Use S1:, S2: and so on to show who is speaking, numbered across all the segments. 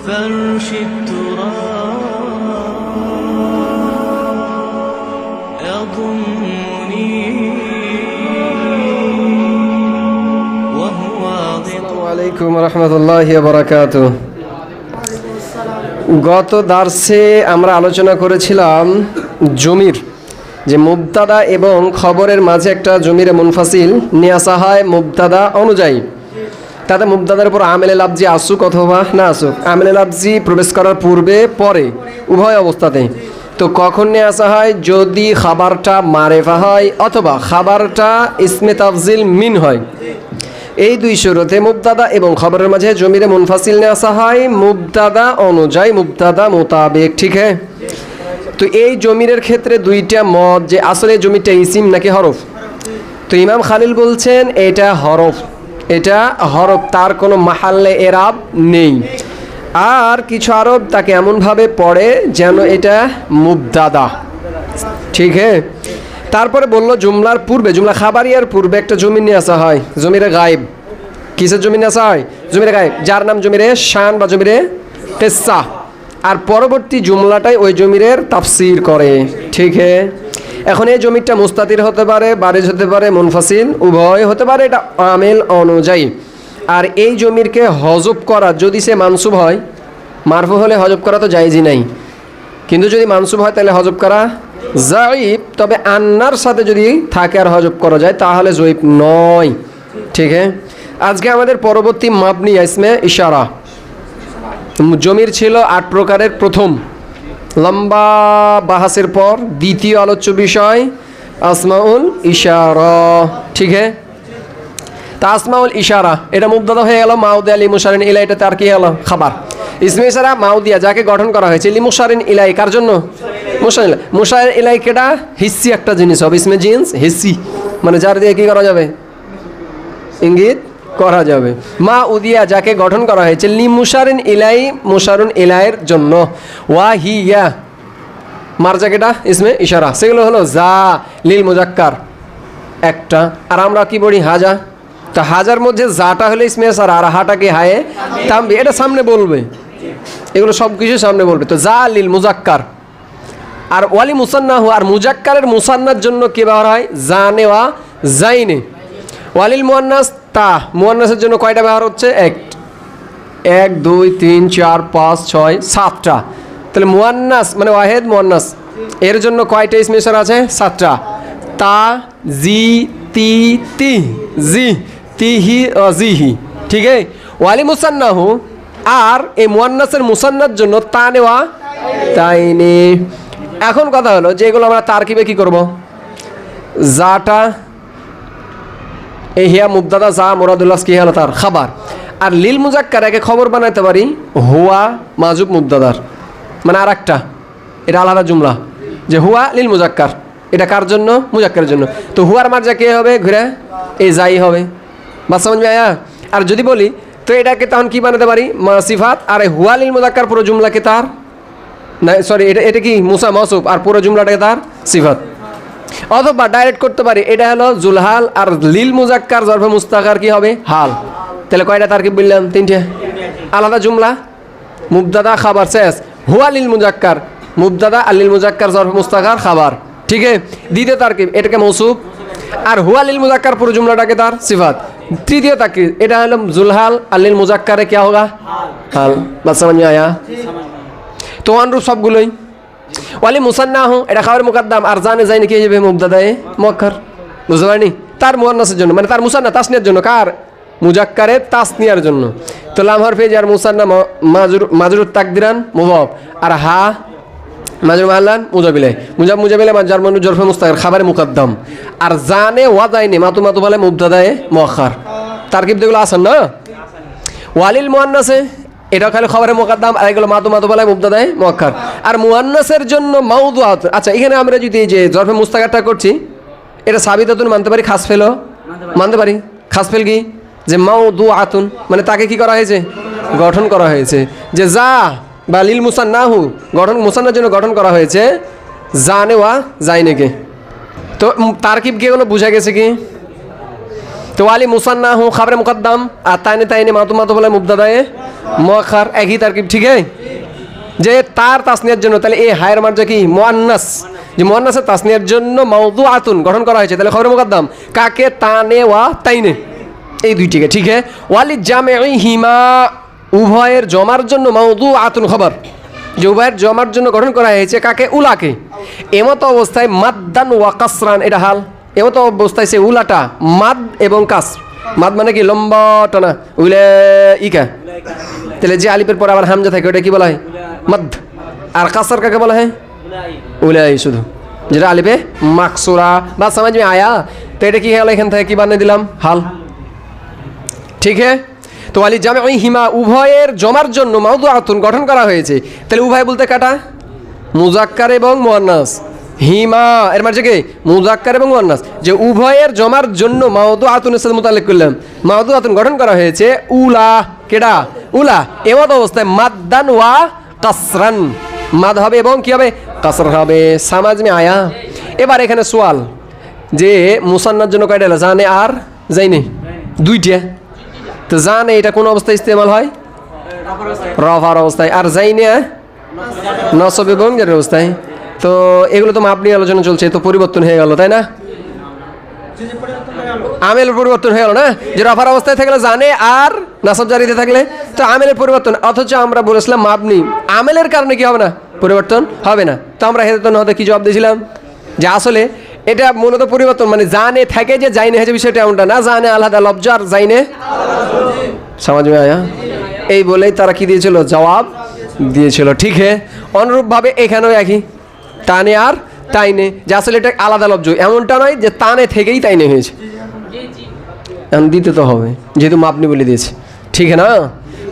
S1: فرش التراب يضمني وهو ضد
S2: আসসালামু আলাইকুম রহমতুল্লাহ বরাকাত গত দার্সে আমরা আলোচনা করেছিলাম জমির যে মুবতাদা এবং খবরের মাঝে একটা জমির মুনফাসিল নিয়ে আসা হয় মুবতাদা অনুযায়ী তাতে মুবতাদার উপর আমেলে লাভজি আসুক অথবা না আসুক, আমেলে লাভজি প্রবেশ করার পূর্বে, পরে, উভয় অবস্থাতে তো কখন নিয়ে আসা হয়? যদি খাবারটা মারেফা হয় অথবা খাবারটা ইসমে তাফজিল মিন হয়। এই দুই সুরতে মুবতাদা এবং খবরের মাঝে জমিরে মুনফাসিল নিয়ে আসা হয়। মুবতাদা অনুযায়ী মুবতাদা মোতাবেক, ঠিক হ্যাঁ তো এই জমিরের ক্ষেত্রে দুইটা মত, যে আসলে জমিটা ইসিম নাকি হরফ? তো ইমাম খালিল বলছেন, এটা হরফ। এটা হরফ, তার কোনো মাহাল্লে এরাব নেই। আর কিছু আরব তাকে এমনভাবে পড়ে যেন এটা মুবদাদা। ঠিক হ্যাঁ তারপরে বলল, জুমলার পূর্বে, জুমলা খাবারিয়ার পূর্বে একটা জমি নিয়ে আসা হয়, জমিরে গায়েব। কিসের জমি নিয়ে আসা হয়? জমিরে গায়েব। যার নাম জমিরে শান বা জমিরে কেসা। আর পরবর্তী জুমলাটাই ওই জমিরের তাফসির করে। ঠিক হ্যাঁ এখন এই জমিটা মুস্তাতির হতে পারে, বারিজ হতে পারে, মুনফাসিল, উভয় হতে পারে, এটা আমেল অনুযায়ী। আর এই জমিরকে হজব করা, যদি সে মানসুব হয়, মারফু হলে হজব করা তো জায়জই নাই। কিন্তু যদি মানসুব হয়, তাহলে হজব করা জাইব তবে আন্নার সাথে যদি থাকে আর হজব করা যায়, তাহলে জয়ীব নয়। ঠিক আজকে আমাদের পরবর্তী মাবনি ইসমে ইশারা। জমির ছিল আট প্রকারের প্রথম। লম্বা বাহাসের পর দ্বিতীয় আলোচ্য বিষয়, আসমাউল ইশারা। ঠিক হ্যাঁ তা আসমাউল ইশারা, এটা মুবদাদা হয়ে গেল মাউদে আলী মুশারিন ইলা এটা তার কি হলো? খাবার। ইসমে ইশারা, মাউদিয়া, যাকে গঠন করা হয়েছে লি মুশারিন ইলাই, কার জন্য? মুশারিন মুশারিন ইলাই কেটা হিসি একটা জিনিস হবে, ইসমে জিন্স হিসি মানে যার দিয়ে কি করা যাবে? ইঙ্গিত? করা যাবে। মা উদিয়া যাকে গঠন করা হয়েছে, লি মুশারিন ইলাই মুসারুন ইলাইয়ের জন্য। ওয়া হিয়া মার জায়গাটা ইসমে ইশারা। সেগুলো হলো জা লিল মুজাক্কার। একটা। আর আমরা কি বলি হাজা। তা হাজার মধ্যে জাটা হলে ইসমে সার আর হাটাকে হায়ে? তামবি। এটা সামনে বলবে। এগুলো সব কিছু সামনে বলবে। তো জা লিল মুজাক্কার। আর ওয়ালি মুসান্নাহু। আর মুজাক্কারের মুসান্নার জন্য কি ব্যবহার হয়? জানে ওয়া জাইনে। ওয়ালিল মুয়ান্নাস, তা মুয়ান্নাসের জন্য কয়টা ব্যবহার হচ্ছে? এক এক, দুই, তিন, চার, পাঁচ, ছয়, সাতটা। তাহলে মুয়ান্নাস মানে ওয়াহেদ মুয়ান্নাস, এর জন্য কয়টা স্মেশার আছে? সাতটা। তা, জি, তি তি, জি তিহি জিহি ঠিক আছে ওয়ালি মুসান্নাহু, আর এই মুয়ান্নাসের মুসান্নার জন্য তা নেওয়া তাই নে এখন কথা হলো যে এগুলো আমরা তারকিবে কি করব? জাটা এই হিয়া মুবদাদা যা মোরাদুল্লাহ কি হলো তার? খাবার। আর লিল মুজাক্কার একে খবর বানাইতে পারি? হুয়া মাজুব মুবদাদার মানে আর একটা এটা আলাদা জুমলা। যে হুয়া লিল মুজাক্কার। এটা কার জন্য? মুজাক্কারের জন্য। তো হুয়ার মার্জা কে হবে ঘুরে? এই যাই হবে। বাচ্চা বুঝবে আয়া আর যদি বলি, তো এটাকে তখন কি বানাতে পারি? সিফাত। আর হুয়া লিল মুজাক্কার পুরো জুমলাকে তার? না সরি এটা এটা কি মুসা মসুফ আর পুরো জুমলাটাকে তার? সিফাত। অথবা ডাইরেক্ট করতে পারি, এটা হলো জুলহাল আর লীল মুজাক্কার জর্ভে মুস্তাকার কি হবে? হাল। তাহলে কয়টা তার কি বললাম? তিনটে? আলাদা জুমলা? মুবদাদা খাবার শেষ। হুয়া লীল মুজাক্কার। মুবদাদা আলিল মুজাক্কার জর্ভে মুস্তাকার খাবার। ঠিক আছে? দ্বিতীয় তারকিব, এটাকে মৌসুফ। আর হুয়া লিল মুজাক্কার পুরো জুমলাটাকে তার সিফাত। তৃতীয় তাকরিব এটা হলো জুলহাল আলিল মুজাক্কারে কে হোগা হাল। বাদশাহ আয়া। তো অনুরূপ সবগুলোই। ওয়ালি মুসান্না হো এটা খাবার মুকাদ্দাম। আর জানে যায়নি কে যাবে মুবদাদায়ে মক্কার বুঝতে পারিনি? তার মুয়ান্নাসের জন্য মানে তার মুসান্না, তাসনিয়ার জন্য। কার? মুজাক্কারে তাসনিয়ার জন্য। তো লামহার ফেজ আর মুসান্না মাজুর মাজরুর তাকদিরান, মুবাব। আর হা মাজুর মাহাল্লান, মুজাবিলে। মুজাব মুজাবিলে মাজার মানু জরফে মুস্তাকার খাবারে মুকাদ্দাম। আর জানে ওয়া যায়নি মাতু মাতু বলে মুবদাদায়ে মখার তারকিব যেগুলো আছেন না? ওয়ালিল মুয়ান্নাসে এটা খালি খবরের মোকাদ্দাম আর এগুলো মাতু মাতু বলায় মুবদাদায় মক্কার আর মুয়ান্নাসের জন্য মাউদুয়াত আচ্ছা এখানে আমরা যদি এই যে জরফে মুস্তাকারটা করছি এটা সাবিতাতুন মানতে পারি খাস ফেলো মানতে পারি। খাস ফেল কি? যে মাউদু আতুন মানে তাকে কি করা হয়েছে? গঠন করা হয়েছে। যে যা বা লিল মুসান্নাহু গঠন মুসান্নার জন্য গঠন করা হয়েছে জানে ওয়া যায় নাকি তো তারকিব কি এগুলো বোঝা গেছে কি? তো মুসান্না হু খাবরে মুকদ্দাম। আর তাইনে তাইনে মাতু মাতু বলে মুবদাদায়ে মুআখার একই তারকিব, ঠিক আছে? যে তার তাসনিয়ার জন্য, তাহলে এই হায়ের মার্জা কি? মোয়ান্নাস। যে মোয়ান্নাসের তাসনিয়ার জন্য মাউদু আতুন গঠন করা হয়েছে, তাহলে খবর মুকদ্দাম। কাকে? তানে ওয়া তাইনে। এই দুইটিকে, ঠিক আছে? ওয়ালি জামে হিমা, উভয়ের জমার জন্য মাউদু আতুন খবর। যে উভয়ের জমার জন্য গঠন করা হয়েছে কাকে? উলাকে। এমতো অবস্থায় মাদ্দান ওয়া কাসরান, এটা হাল। এমতো অবস্থায় সে উলাটা, মাদ এবং কাস। মাদ মানে কি? লম্বা টানা। উলে ইকা। তাহলে যে আলিপের পর আবার হামজা থাকে, ওটা কি বলা হয়? মাদ। আর কাসার কাকে বলা হয়? উলাই শুধু। যেটা আলিপে মাকসুরা বা সমাজ মে আয়া। তো এটা কি হলো? এখান থেকে কি বানিয়ে দিলাম? হাল। ঠিক হ্যাঁ তো আলি জামে ওই হিমা উভয়ের জমার জন্য মাউদু আতুন গঠন করা হয়েছে। তাহলে উভয় বলতে কাটা? মুজাক্কার এবং মোয়ান্নাস। হিমা, এর মানে কি? মুজাক্কার এবং মোয়ান্নাস। যে উভয়ের জমার জন্য মাউদু আতুনের সাথে মোতালেক করলাম মাউদু আতুন গঠন করা হয়েছে উলা। কেডা? উলা। এমত অবস্থায় মাদ্দান ওয়া কাসরান। মাদ হবে এবং কি হবে? কাসর হবে। সামাজ মে আয়া। এবার এখানে সোয়াল। যে মুসান্নার জন্য কয়টা? জানে আর? যাইনি দুইটা। তো জানে এটা কোন অবস্থায় ইস্তেমাল হয়? রফার অবস্থায়। আর যাইনি নসব এবং অবস্থায়। তো এগুলো তো মাপ নিয়ে আলোচনা চলছে তো পরিবর্তন হয়ে গেল, তাই না? আমেলের পরিবর্তন হয়ে গেল না? যে রফার অবস্থায় থাকলে জানে আর নাসব জারিতে থাকলে, তো আমেলের পরিবর্তন, অথচ আমরা বলেছিলাম মাপনি আমেলের কারণে কি হবে না? পরিবর্তন হবে না। তো আমরা হেদতন হতে কি জবাব দিয়েছিলাম? যে আসলে এটা মূলত পরিবর্তন মানে জানে, থাকে যে যাইনে হয়েছে বিষয়টা এমনটা না, জানে আলাদা লব্জ আর যাইনে সমাজ আয়া এই বলেই তারা কি দিয়েছিল? জবাব দিয়েছিল, ঠিক হ্যাঁ অনুরূপভাবে এখানেও একই। টানে আর তাইনে। যে আসলে এটা আলাদা লব্জ এমনটা নয় যে তানে থেকেই তাইনে হয়েছে। এখন দিতে তো হবে। যেহেতু মাপনি বলে দিয়েছে। ঠিক না?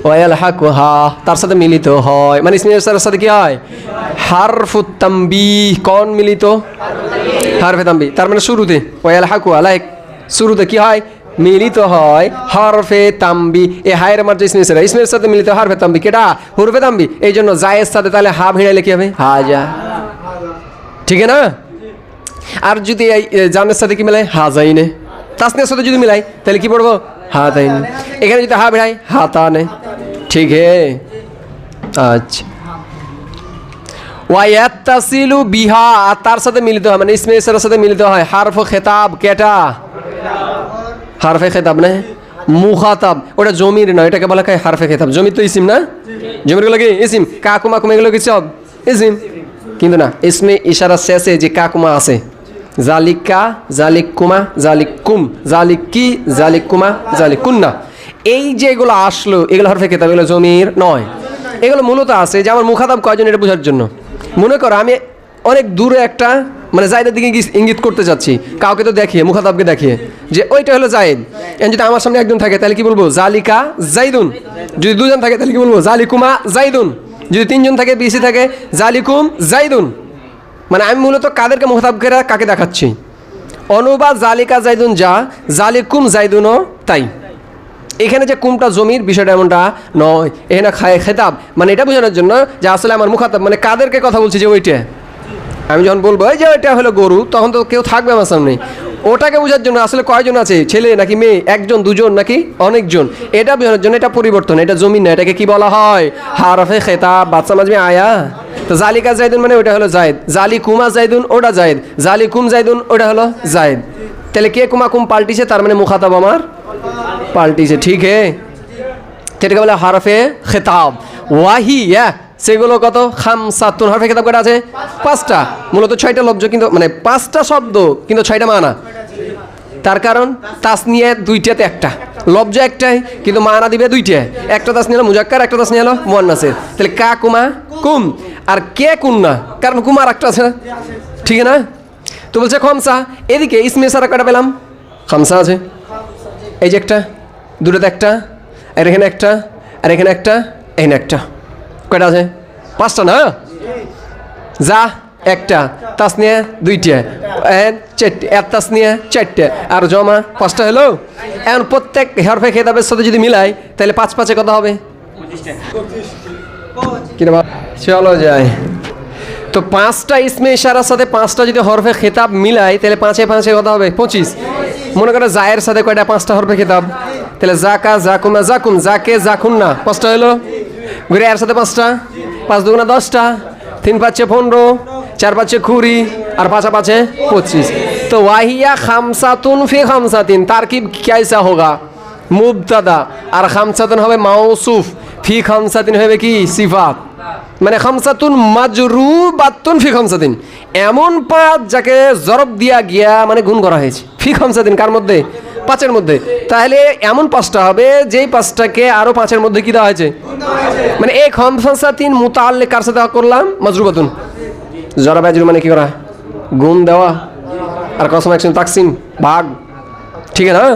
S2: ওয়াল হাক হা। তার সাথে মিলিত হয়। মানে ইসমিনের সাথে কি হয়? হারফু তাম্বি। কন মিলিত? হারফে তাম্বি। তার মানে শুরুতে। ওয়াল হাকু আলাইক। শুরুতে কি হয়? মিলিত হয়। হরফে তাম্বি। এ হায়ের মার্জ ইসমের ইসমের সাথে মিলিত হরফে তাম্বি। কেটা হরফে তাম্বি। এই জন্য জায়ের সাথে তাহলে হা ভিড়াইলে কি হবে? হাজা ঠিক না? আর যদি এই এ, জানের সাথে কি মিলাই? হা যাইনে তাসনের সাথে যদি মিলাই তাহলে কি পড়ব? হা তাইনে এখানে যদি হা ভিড়াই হা তা নে ঠিক হে? আচ্ছা। ওয়াইয়াত্তাসিলু বিহা আর তার সাথে মিলিত হয় মানে ইসমে সাথে মিলিত হয়। হারফ খেতাব কেটা? হারফে খেতাব না? মুখাতাব। ওটা জমির না এটাকে বলা হয় হারফে খেতাব। জমির তো ইসিম না? জমিরগুলো কি? ইসিম। কাকুমা কুমা এগুলো কি সব? ইসিম। কিন্তু না, ইসমে ইশারা শেষে যে কাকুমা আছে, জালিকা জালিক কুমা, জালিক কুম, জালিক কি, জালিক কুমা, জালিক কুন্না। এই যে এগুলো আসলো, এগুলো হরফে খেতাব এগুলো জমির নয়। এগুলো মূলত আছে যে আমার মুখাতাব কয়জন এটা বোঝার জন্য। মনে করো, আমি অনেক দূরে একটা মানে জায়দের দিকে ইঙ্গিত করতে চাচ্ছি, কাউকে তো দেখিয়ে, মুখাতাবকে দেখিয়ে, যে ওইটা হলো জায়েদ। যদি আমার সামনে একজন থাকে, তাহলে কি বলব? জালিকা জাইদুন। যদি দুজন থাকে, তাহলে কি বলব? জালিকুমা জাইদুন। যদি তিনজন থাকে বেশি থাকে, জালিকুম, জাইদুন। মানে আমি মূলত কাদেরকে মুখাতাবকেরা কাকে দেখাচ্ছি? অনুবাদ জালিকা, জাইদুন যা, জালিকুম, জাইদুনও তাই। এখানে যে কুমটা জমির বিষয়টা এমনটা নয়। এখানে খায় খেতাব। মানে এটা বোঝানোর জন্য যে আসলে আমার মুখাতাব মানে কাদেরকে কথা বলছি যে ওইটা। আমি যখন বলব, এই যে ওইটা হলো গরু, তখন তো কেউ থাকবে আমার সামনে। ওটাকে বোঝার জন্য আসলে কয়জন আছে? ছেলে নাকি মেয়ে? একজন, দুজন নাকি অনেকজন? এটা বোঝানোর জন্য এটা পরিবর্তন, এটা জমিন না, এটাকে কি বলা হয়? হারফে খেতাব, বাচ্চা মাঝে আয়া। তো জালিকা জাইদুন মানে ওটা হলো জায়দ জালি কুমা জাইদুন, ওটা জায়দ জালি কুম জাইদুন, ওটা হলো জায়দ তাহলে কে কুমা কুম পাল্টিছে? তার মানে মুখাতাব আমার পাল্টিছে, ঠিক হে? সেটাকে বলে হারফে খেতাব। ওয়াহি হ্যাঁ সেগুলো কত? খামসাতুন হারফে খেতাব কটা আছে? পাঁচটা। মূলত ছয়টা লব্জ কিন্তু মানে পাঁচটা শব্দ, কিন্তু ছয়টা মানা। তার কারণ তাস নিয়ে দুইটাতে একটা। লব্জ একটাই, কিন্তু মানা দিবে দুইটা। একটা তাস নিয়ে মুজাক্কার, একটা তাস নিয়ে হলো মোয়ান্নাসের তাহলে কা কুমা কুম। আর কে কুম না? কারণ কুমার একটা আছে না। ঠিক না? তো বলছে খমসা। এদিকে ইসমে সারা কটা পেলাম? খামসা আছে। এই যে একটা, দুটোতে একটা, আর এখানে একটা, আর এখানে একটা এখানে একটা। কয়টা আছে? পাঁচটা না? যা, একটা। তাস নিয়ে দুইটা। এন, চারটে। এক তাস নিয়ে চারটে। আর জমা, পাঁচটা হলো? এখন প্রত্যেক হরফে খেতাবের সাথে যদি মিলাই, তাহলে পাঁচ পাঁচে কথা হবে? চলো যাই। তো পাঁচটা ইসমে ইশারার সাথে পাঁচটা যদি হরফে খেতাব মিলাই, তাহলে পাঁচে পাঁচে কথা হবে। পঁচিশ। মনে করো জায়ের সাথে কয়টা? পাঁচটা হরফে খেতাব তাহলে জাকা জাকুমা জাকুন জাকে জাকুন না। পাঁচটা হলো? ঘুরে এর সাথে পাঁচটা। পাঁচ দুগুণা দশটা, তিন পাঁচে পনেরো, চার পাঁচে কুড়ি, আর পাঁচা পাঁচে পঁচিশ। তো ওয়াহিয়া খামসাতুন ফি খামসাতিন, তার কি ক্যাইসা হোগা? মুবতাদা। আর খামসাতুন হবে মাউসুফ, ফি খামসাতিন হবে কি? সিফাত। মানে খামসাতুন মাজরুবাতুন ফি খামসাতিন। এমন পাঁচ যাকে জরব দিয়া গিয়া মানে গুণ করা হয়েছে। ফি খামসাতিন কার মধ্যে? পাঁচের মধ্যে। তাহলে এমন পাঁচটা হবে, যেই পাঁচটাকে আরও পাঁচের মধ্যে কি দেওয়া হয়েছে? মানে এই খামসাতিন মুতাল্লে কার সাথে করলাম? মাজরুবাতুন। জরব আজরু মানে কি করা? গুণ দেওয়া। আর কসম একশন তাকসিম, ভাগ। ঠিক আছে না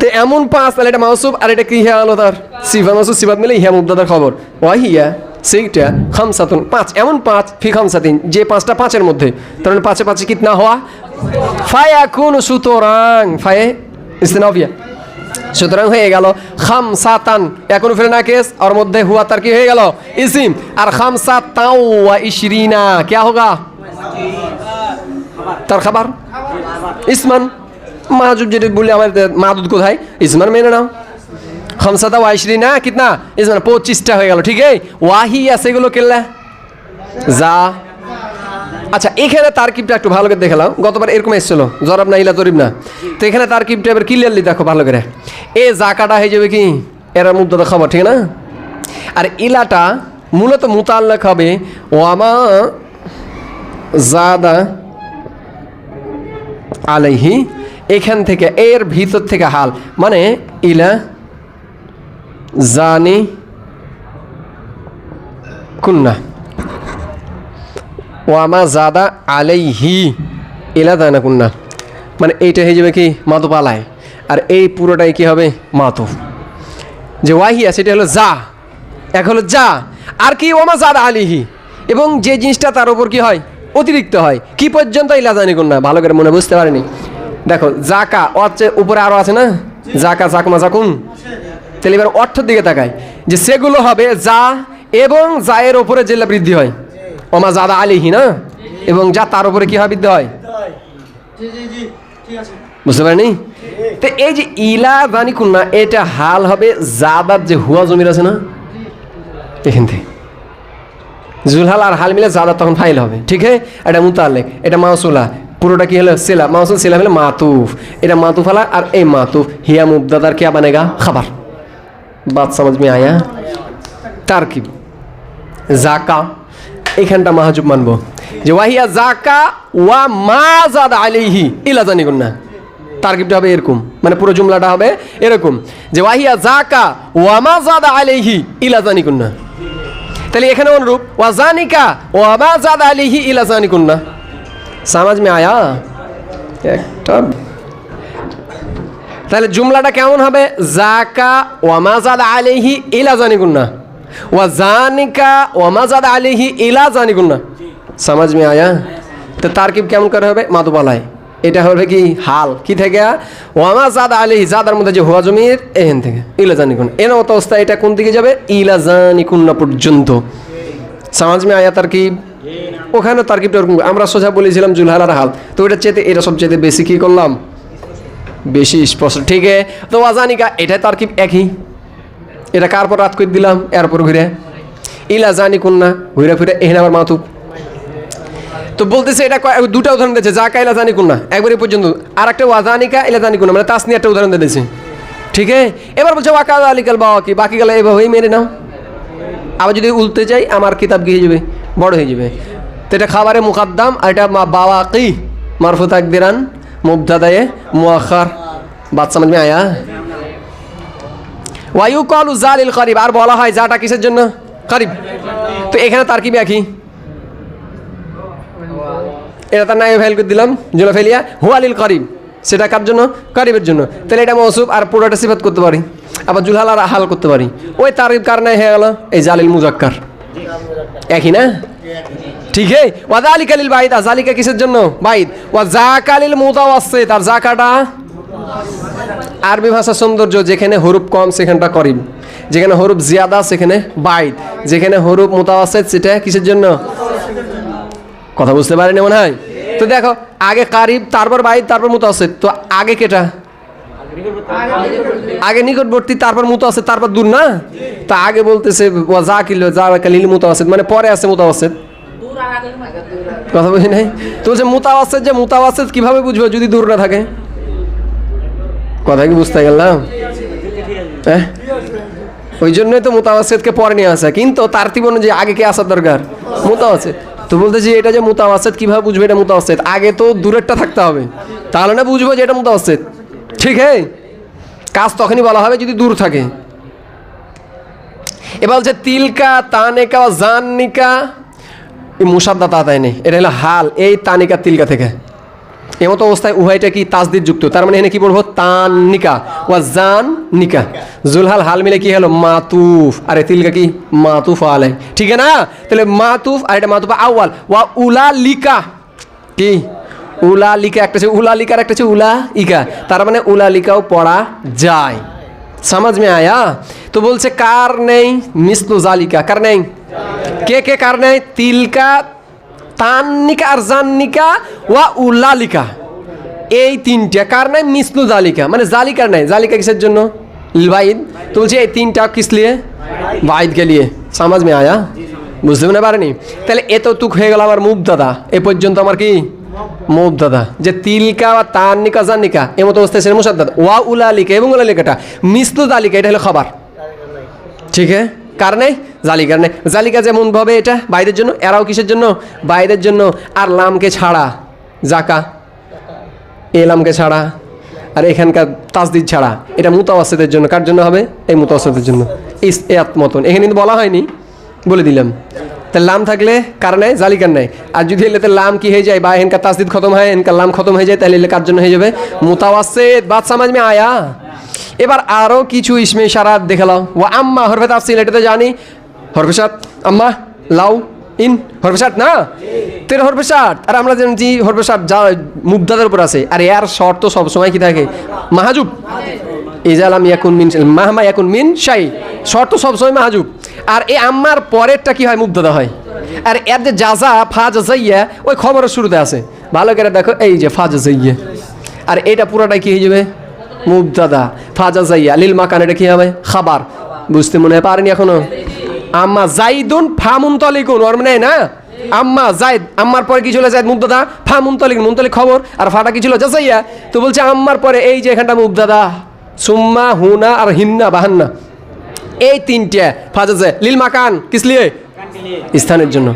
S2: তো এমন পাঁচ, তাহলে এটা মাউসুফ আর এটা কি হ্যাঁ আলো তার? সিফা মাসুফ সিফাত মিলে ইহা মুবদাদার খবর। ওয়াহিয়া সেইটা খামসাতুন। পাঁচ, এমন পাঁচ, ফি খামসাতিন, যে পাঁচটা পাঁচের মধ্যে। তাহলে পাঁচে পাঁচে কিতনা হওয়া ফায়া কোন সুতরাং ফায়ে ইস্তেনাফিয়া সুতরাং হয়ে গেল খাম সাতান এখন ফিরে না কেস ওর মধ্যে হুয়া তার কি হয়ে গেল ইসিম আর খাম সাতাও ইশরিনা কে হোগা তার খাবার ইসমান মাহাজুব যেটা বলি আমাদের মাদুদ কোথায় ইসমান মেনে নাও খামসাদা ওয়াইশরি না কিতনা ইসমান পঁচিশটা হয়ে গেল ঠিক আছে ওয়াহি আছে এগুলো কেল্লা যা আচ্ছা এখানে তারকিবটা একটু ভালো করে দেখালাম গতবার এরকম এসেছিল জরাব না, ইলা তরিব না। তো এখানে তারকিবটা এবার ক্লিয়ারলি দেখো ভালো করে। এ জাকাটা হয়ে যাবে কি? এরা মুদ্দা খবর ঠিক না? আর ইলাটা মূলত মুতাল্লাক হবে, ওয়ামা জাদা আলাইহি, এখান থেকে, এর ভিতর থেকে হাল। মানে ইলা জানি কুন্না। ওয়ামা জাদা আলাই আলাইহি ইলা দানা কুন্না মানে এইটা হয়ে যাবে কি মাতুপালায় আর এই পুরোটাই কি হবে মাতু যে ওয়াহিয়া সেটা হলো যা। এক হলো যা। আর কি ওমা জাদা আলিহি এবং যে জিনিসটা তার উপর কি হয়, অতিরিক্ত হয়। কি পর্যন্ত ইলাজানি কন্যা ভালো করে মনে বুঝতে পারেনি। দেখো, জাকা অচ্ছে উপরে আরও আছে না? জাকা, জাকমা জাকুন তাহলে এবার অর্থের দিকে তাকায় যে সেগুলো হবে যা এবং জায়ের ওপরে জেলা বৃদ্ধি হয়। ওমা জাদা আলিহি না? এবং যা তার উপরে কি হয়? বৃদ্ধি হয়। বুঝতে পারেনি? তো এই যে ইলা জানি কুন্না এটা হাল হবে জাদার যে হুয়া জমির আছে না? এখান থেকে। জুলহাল আর হাল মিলে জাদা তখন ফাইল হবে ঠিক আছে? এটা মুতালেক এটা মাউসুলা। পুরোটা কি হলো? সেলা। মাউসুল সেলা হলো মাতুফ। এটা মাতুফ আলা আর এই মাতুফ। হিয়া মুবদাদার কে বানেগা খাবার। বাদ সমাজ মে আয়া। তারকিব জাকা। এখানটা মাহাজুব মানব। যে ওয়াহিয়া জাকা ওয়া মা জাদা আলাইহি, ইলা জানি না তারকিবটা হবে এরকম। মানে পুরো জুমলাটা হবে এরকম। যে ওয়াহিয়া জাকা ওয়া মা জাদা আলাইহি, ইলা জানি না তাহলে এখানে অনুরূপ ওয়াজানিকা ওয়া মা জাদা আলাইহি, ইলা জানি না সমাজ মে আয়া? একটা। তাহলে জুমলাটা কেমন হবে? জাকা ওয়ামাজাদ আলিহি ইলা গুন্না ওয়া জানিকা ওয়ামাজাদ আলিহি ইলা জানি গুন্না সমাজ মে আয়া? তো তারকিব কেমন করে হবে? মাতুবালায় এটা হবে কি? হাল। কি থেকে? ওয়ামা জাদ আলিহি জাদার মধ্যে যে হুয়া জমির এহেন থেকে। ইলা জানি কুন এর মতো অবস্থা এটা কোন দিকে যাবে? ইলা জানি কুন্না পর্যন্ত। সমাজ মে আয়া তারকিব? ওখানে তারকিবটা ওরকম আমরা সোজা বলেছিলাম জুলহালার হাল। তো এটা চেতে এটা সবচেয়ে বেশি কি করলাম? বেশি স্পষ্ট। ঠিক আছে তো ওয়াজানিকা এটা তার কি একই। এটা কার পর রাত করে দিলাম? এরপর ঘুরে। ইলা জানি কন্যা ঘুরে ফিরে এখানে আবার মাতুব তো বলতেছে, এটা দুটা উদাহরণ দিয়েছে জাকা ইলা জানি কন্যা একবারে পর্যন্ত। আর একটা ওয়াজানিকা ইলা জানি কন্যা মানে তাসনি একটা উদাহরণ দিয়েছে। ঠিক আছে? এবার বলছে ওয়াকা আলিকাল বাবা কি বাকি গেলে এভাবেই মেরে নাও। আবার যদি উল্টে যাই, আমার কিতাব হয়ে যাবে। বড় হয়ে যাবে। তো এটা খাবারে মুকাদ্দাম, আর এটা বাবা কি মারফুত আকদিরান মুবদাদায়ে মুআখার বাদ সমাজ মে আয়া। ওয়ায়ু কল জালিল করিব আর বলা হয় যাটা কিসের জন্য? করিব তো এখানে তার কি ব্যাখি এটা তার নাই ফেল করে দিলাম জুলা ফেলিয়া হুয়ালিল করিব সেটা কার জন্য? করিবের জন্য। তাহলে এটা মৌসুফ আর পুরোটা সিফাত করতে পারি। আবার জুলহাল আর হাল করতে পারি। ওই তারিফ কার নাই হয়ে গেল? এই জালিল মুজাক্কার। একই না? ঠিক है ওয়াজালিকা লিল বাইদ আজালিকা কিসের জন্য? বাইদ ওয়া জাকালিল মুতাওয়াসসিত। আর জাকাটা আরবি ভাষা সৌন্দর্য যেখানে হরুপ কম, সেখানটা করিম। যেখানে হরুপ জিয়াদা, সেখানে বাইদ। যেখানে হরুপ মুতাওয়াসিত সেটা কিসের জন্য? কথা বুঝতে পারেনি মনে হয়? তো দেখো, আগে কারিব, তারপর বাইদ, তারপর মুতাওয়াসিত তো আগে কেটা? আগে নিকটবর্তী, তারপর মুতাওয়াসিত তারপর দূর না? তা আগে বলতেছে যা কিলো যা কালিল মুতাওয়াসিত মানে পরে আছে মুতাওয়াসিত কথা বুঝি নাই? তো বলছে মুতাওয়াসিত যে মুতাওয়াসিত কীভাবে বুঝব যদি দূর না থাকে? কথা কি বুঝতে গেলাম? হ্যাঁ ওই জন্যই তো মুতাওয়াসিদকে পরে নিয়ে আসা। কিন্তু তার তিবনে যে আগে কে আসার দরকার? মুতাওয়াসিদ। তো বলতেছি এটা যে মুতাওয়াসিদ, কীভাবে বুঝবে এটা মুতাওয়াসিদ? আগে তো দূরেরটা থাকতে হবে। তাহলে না বুঝব যে এটা মুতাওয়াসিদ? ঠিক হ্যাঁ কাজ তখনই বলা হবে যদি দূর থাকে। এবার হচ্ছে তিলকা, তানেকা জাননিকা। মুসাদ্দা তাতায় নেই এটা হলো হাল। এই তানিকা তিলকা থেকে। এমতো অবস্থায় উভয়টা কি তাসদিদ যুক্ত? তার মানে এখানে কি বলব? তানিকা ওয়া জান নিকা। জুলহাল হাল মিলে কি হলো? মাতুফ। আরে তিলকা কি? মাতুফ আলে ঠিক আছে না? তাহলে মাতুফ আর এটা মাতুফ আউয়াল। ওয়া উলা লিকা কি? উলা লিকা একটা হচ্ছে উলা লিকার একটা হচ্ছে উলা ইকা তার মানে উলা লিকাও পড়া যায়। সমাজ মে আয়া? তো বলছে কার নেই? মিসলু জালিকা। কার নেই? কে কে কার নেই? তিলকা তান্নিকা আর জান্নিকা ওয়া উল্লালিকা এই তিনটা কার নাই? মিসলু জালিকা। মানে জালিকার নাই। জালিকা কিসের জন্য? বাইদ তো এই তিনটা কিস লিয়ে? বাইদ কে লিয়ে। সমাজ মে আয়া? বুঝতে না পারেনি? তাহলে এত তুক হয়ে গেল আমার মুভ দাদা। এ পর্যন্ত আমার কি? মুভ দাদা। যে তিলকা বা তান্নিকা, জান্নিকা এমতো অবস্থায় সেটা মুসাদ দাদা ওয়া উলালিকা এবং উলালিকাটা। মিসলু জালিকা, এটা হলো খাবার। ঠিক আছে? কার নেই জালিকার নেই জালিকা যেমন ভাবে এটা বাইরের জন্য? এরাও কিসের জন্য? বাইরের জন্য। আর লামকে ছাড়া। জাকা। এলামকে ছাড়া। আর এখানকার তাসদিদ ছাড়া। এটা মুতাওয়াসিদের জন্য। কার জন্য হবে? এই মুতাওয়াসিদের জন্য। ইস এত মতন এখানে কিন্তু বলা হয়নি। বলে দিলাম। তা লাম থাকলে কার নেই জালিকার নেই আর যদি এলে লাম কি হয়ে যায়? বা এখানকার তাসদিদ খতম হয়, এখানকার লাম খতম হয়ে যায়, তাহলে এলে কার জন্য হয়ে যাবে? মুতাওয়াসিদ বাদ সমাজ মে আয়া। এবার আরও কিছু ইসমে ইশারাত দেখালাম ও আম্মা হরফে তাফসিল, এটা তো জানি। হরফেসাত আম্মা, লাউ, ইন হরফেসাত না? তের হরফেসাত আর আমরা জানছি হরফেসাত যা মুবদাদের উপর আছে। আর এর শর্ত তো সবসময় কি থাকে? মাহাজুব। ইজালাম ইয়াকুন মিন মাহমা ইয়াকুন মিন শাই। শর্ত সবসময় মাহাজুব। আর এই আম্মার পরেরটা কি হয়? মুবদাদা হয়। আর এর যে জাজা ফা জাজাইয়া ওই খবরের শুরুতে আছে। ভালো করে দেখো, এই যে ফা জাজাইয়া আর এটা পুরোটাই কি হয়ে যাবে? মুবদাদা ফাজা জাইয়া লিল মাকান, এটা কি হবে? খাবার। বুঝতে মনে হয় পারেনি এখনও? আম্মা জাইদুন ফামুন তলিকুন ওর মানে না? আম্মা জাইদ, আম্মার পরে কি ছিল জাইদ মুবদাদা ফা মুমতলিক মুমতলিক খবর, আর ফাটা কি ছিল? জাসাইয়া তো বলছে আম্মার পরে এই যে এখানটা মুবদাদা সুম্মা, হুনা, আর হিন্না, বাহান্না। এই তিনটে ফাজা যায় লিল মাকান কিস লিয়ে স্থানের জন্য।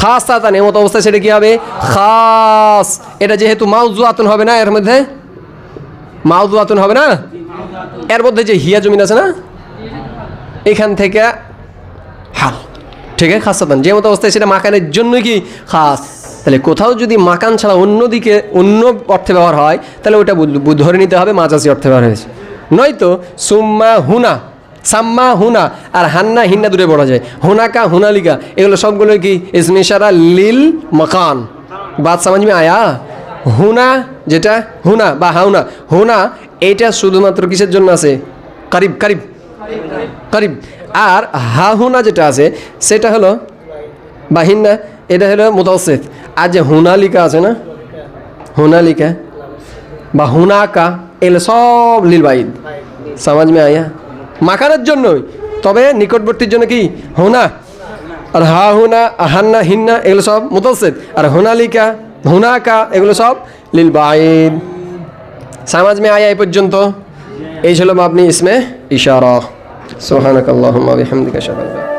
S2: খাস তাতান এমত অবস্থায় সেটা কি হবে? খাস। এটা যেহেতু মাউজু আতন হবে না এর মধ্যে? মাউদু আতুন হবে না? এর মধ্যে যে হিয়া জমিন আছে না? এখান থেকে হাল। ঠিক আছে? খাস সাতান যে মতো অবস্থায় সেটা মাকানের জন্যই কি খাস? তাহলে কোথাও যদি মাকান ছাড়া অন্য দিকে, অন্য অর্থে ব্যবহার হয়, তাহলে ওটা ধরে নিতে হবে মাজাসি অর্থে ব্যবহার হয়েছে। নয়তো সুম্মা হুনা, সাম্মা হুনা আর হান্না হিন্না দূরে পড়া যায়। হুনাকা, হুনালিকা, এগুলো সবগুলো কি? ইসমিশারা লিল মাকান। বাদ সামাজমে আয়া। হুনা যেটা হুনা বা হাউনা। হুনা এইটা শুধুমাত্র কিসের জন্য আছে? Karib Karib. কারিব। আর হা হুনা যেটা আছে, সেটা হলো বা হিন্না এটা হলো মুতাসিদ আর যে হুনালিকা আছে না? হুনালিকা বা হুনাকা এগুলো সব লীল বাইদ। সমাজ মে আয়া। মাখানোর জন্যই। তবে নিকটবর্তীর জন্য কি? হুনা। আর হা হুনা হান্না হিন্না, এগুলো সব মুতাসিদ আর হুনালিকা হুনাকা এগুলো সব লিল বাঈদ সামাজ মে আয়া এই পর্যন্ত। এই ছিল আপনি ইসমে ইশারা। সোহানক আল্লাহ হামদিকা শাবাল্লাহ